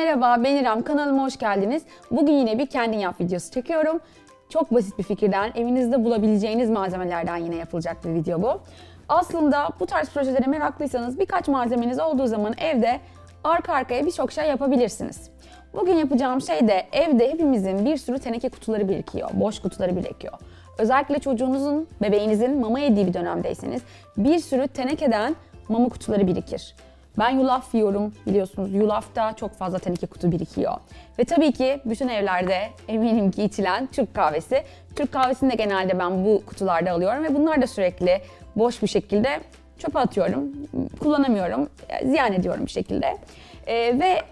merhaba ben İrem kanalıma hoş geldiniz. Bugün yine bir kendin yap videosu çekiyorum. Çok basit bir fikirden, evinizde bulabileceğiniz malzemelerden yine yapılacak bir video bu. Aslında bu tarz projelere meraklıysanız birkaç malzemeniz olduğu zaman evde arka arkaya birçok şey yapabilirsiniz. Bugün yapacağım şey de evde hepimizin bir sürü teneke kutuları birikiyor, boş kutuları birikiyor. Özellikle çocuğunuzun, bebeğinizin mama yediği bir dönemdeyseniz bir sürü tenekeden mama kutuları birikir. Ben yulaf yiyorum biliyorsunuz. Yulafta çok fazla teneke kutu birikiyor. Ve tabii ki bütün evlerde eminim ki içilen Türk kahvesi. Türk kahvesini de genelde ben bu kutularda alıyorum ve bunlar da sürekli boş bir şekilde çöpe atıyorum. Kullanamıyorum, ziyan ediyorum bir şekilde. Ee, ve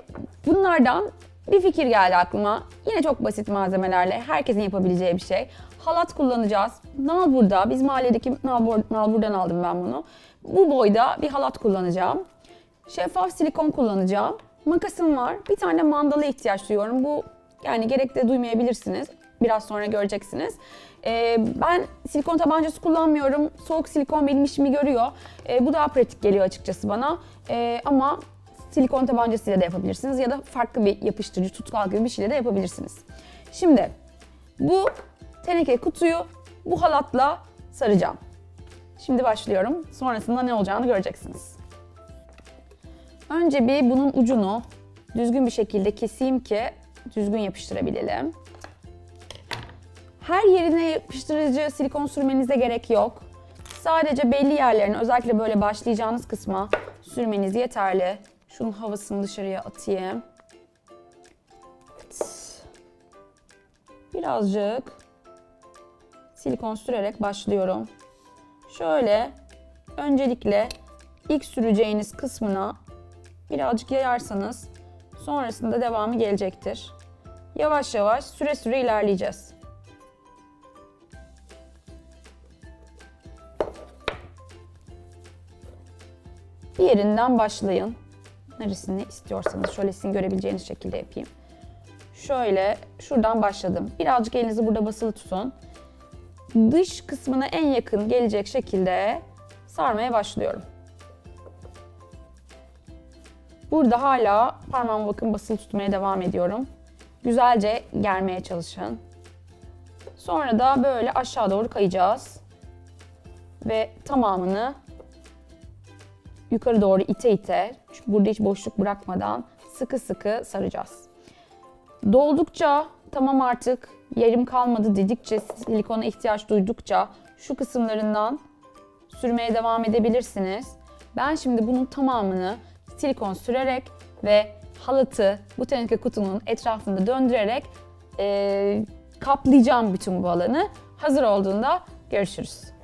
bunlardan bir fikir geldi aklıma. Yine çok basit malzemelerle herkesin yapabileceği bir şey. Halat kullanacağız. Nalbur'da, biz mahalledeki Nalbur, Nalbur'dan aldım ben bunu. Bu boyda bir halat kullanacağım. Şeffaf silikon kullanacağım. Makasım var. Bir tane mandala ihtiyaç duyuyorum. Bu yani gerek de duymayabilirsiniz. Biraz sonra göreceksiniz. Ee, ben silikon tabancası kullanmıyorum. Soğuk silikon benim işimi görüyor. Ee, bu daha pratik geliyor açıkçası bana. Ee, ama silikon tabancasıyla da yapabilirsiniz ya da farklı bir yapıştırıcı tutkal gibi bir şeyle de yapabilirsiniz. Şimdi bu teneke kutuyu bu halatla saracağım. Şimdi başlıyorum. Sonrasında ne olacağını göreceksiniz. Önce bir bunun ucunu düzgün bir şekilde keseyim ki düzgün yapıştırabilelim. Her yerine yapıştırıcı silikon sürmenize gerek yok. Sadece belli yerlerine özellikle böyle başlayacağınız kısma sürmeniz yeterli. Şunun havasını dışarıya atayım. Birazcık silikon sürerek başlıyorum. Şöyle öncelikle ilk süreceğiniz kısmına birazcık yayarsanız sonrasında devamı gelecektir. Yavaş yavaş süre süre ilerleyeceğiz. Diğerinden başlayın. Neresini istiyorsanız şöyle sizin görebileceğiniz şekilde yapayım. Şöyle şuradan başladım. Birazcık elinizi burada basılı tutun. Dış kısmına en yakın gelecek şekilde sarmaya başlıyorum. Burada hala parmağımı bakın basılı tutmaya devam ediyorum. Güzelce germeye çalışın. Sonra da böyle aşağı doğru kayacağız. Ve tamamını yukarı doğru ite ite, çünkü burada hiç boşluk bırakmadan sıkı sıkı saracağız. Doldukça tamam artık yerim kalmadı dedikçe, silikona ihtiyaç duydukça şu kısımlarından sürmeye devam edebilirsiniz. Ben şimdi bunun tamamını silikon sürerek ve halatı bu teneke kutunun etrafında döndürerek e, kaplayacağım bütün bu alanı. Hazır olduğunda görüşürüz.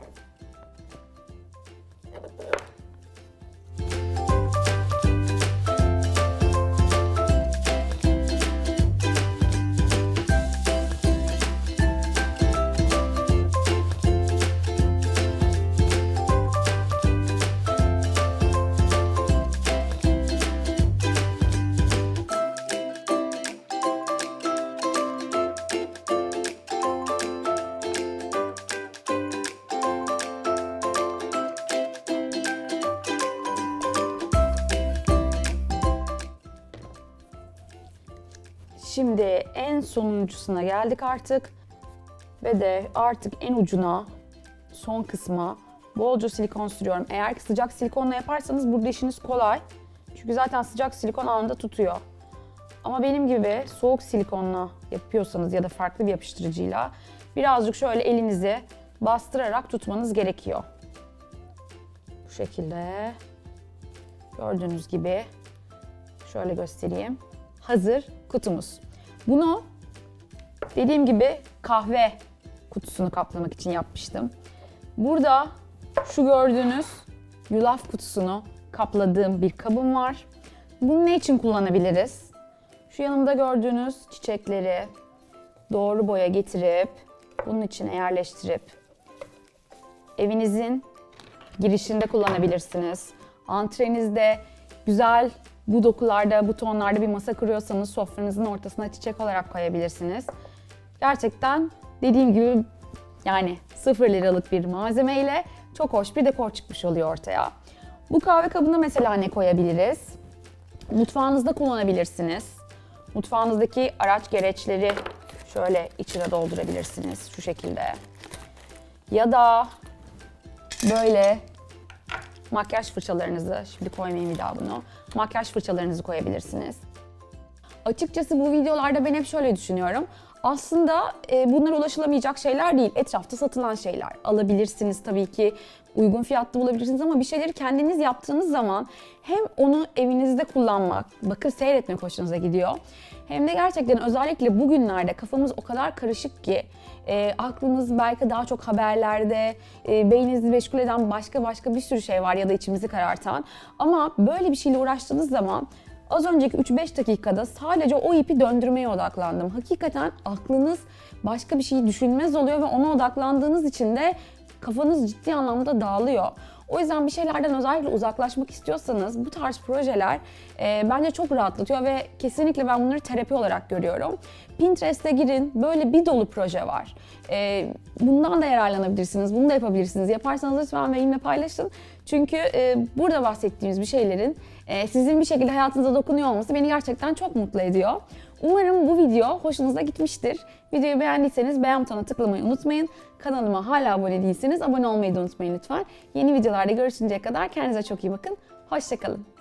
Şimdi en sonuncusuna geldik artık. Ve de artık en ucuna, son kısma bolca silikon sürüyorum. Eğer ki sıcak silikonla yaparsanız burada işiniz kolay. Çünkü zaten sıcak silikon anında tutuyor. Ama benim gibi soğuk silikonla yapıyorsanız ya da farklı bir yapıştırıcıyla birazcık şöyle elinizi bastırarak tutmanız gerekiyor. Bu şekilde. Gördüğünüz gibi şöyle göstereyim. Hazır kutumuz. Bunu dediğim gibi kahve kutusunu kaplamak için yapmıştım. Burada şu gördüğünüz yulaf kutusunu kapladığım bir kabım var. Bunu ne için kullanabiliriz? Şu yanımda gördüğünüz çiçekleri doğru boya getirip bunun içine yerleştirip evinizin girişinde kullanabilirsiniz. Antrenizde güzel bu dokularda, bu tonlarda bir masa kuruyorsanız sofranızın ortasına çiçek olarak koyabilirsiniz. Gerçekten dediğim gibi yani 0 liralık bir malzemeyle çok hoş bir dekor çıkmış oluyor ortaya. Bu kahve kabına mesela ne koyabiliriz? Mutfağınızda kullanabilirsiniz. Mutfağınızdaki araç gereçleri şöyle içine doldurabilirsiniz şu şekilde. Ya da böyle makyaj fırçalarınızı, şimdi koymayayım bir daha bunu. Makyaj fırçalarınızı koyabilirsiniz. Açıkçası bu videolarda ben hep şöyle düşünüyorum. Aslında e, bunlar ulaşılamayacak şeyler değil. Etrafta satılan şeyler. Alabilirsiniz tabii ki. Uygun fiyatlı bulabilirsiniz ama bir şeyleri kendiniz yaptığınız zaman hem onu evinizde kullanmak, bakıp seyretmek hoşunuza gidiyor. Hem de gerçekten özellikle bugünlerde kafamız o kadar karışık ki e, aklımız belki daha çok haberlerde, e, beyninizi meşgul eden başka başka bir sürü şey var ya da içimizi karartan. Ama böyle bir şeyle uğraştığınız zaman Az önceki 3-5 dakikada sadece o ipi döndürmeye odaklandım. Hakikaten aklınız başka bir şeyi düşünmez oluyor ve ona odaklandığınız için de kafanız ciddi anlamda dağılıyor. O yüzden bir şeylerden özellikle uzaklaşmak istiyorsanız bu tarz projeler e, bence çok rahatlatıyor ve kesinlikle ben bunları terapi olarak görüyorum. Pinterest'e girin, böyle bir dolu proje var. E, bundan da yararlanabilirsiniz, bunu da yapabilirsiniz. Yaparsanız lütfen benimle paylaşın. Çünkü e, burada bahsettiğimiz bir şeylerin e, sizin bir şekilde hayatınıza dokunuyor olması beni gerçekten çok mutlu ediyor. Umarım bu video hoşunuza gitmiştir. Videoyu beğendiyseniz beğen butonuna tıklamayı unutmayın. Kanalıma hala abone değilseniz abone olmayı da unutmayın lütfen. Yeni videolarda görüşünceye kadar kendinize çok iyi bakın. Hoşçakalın.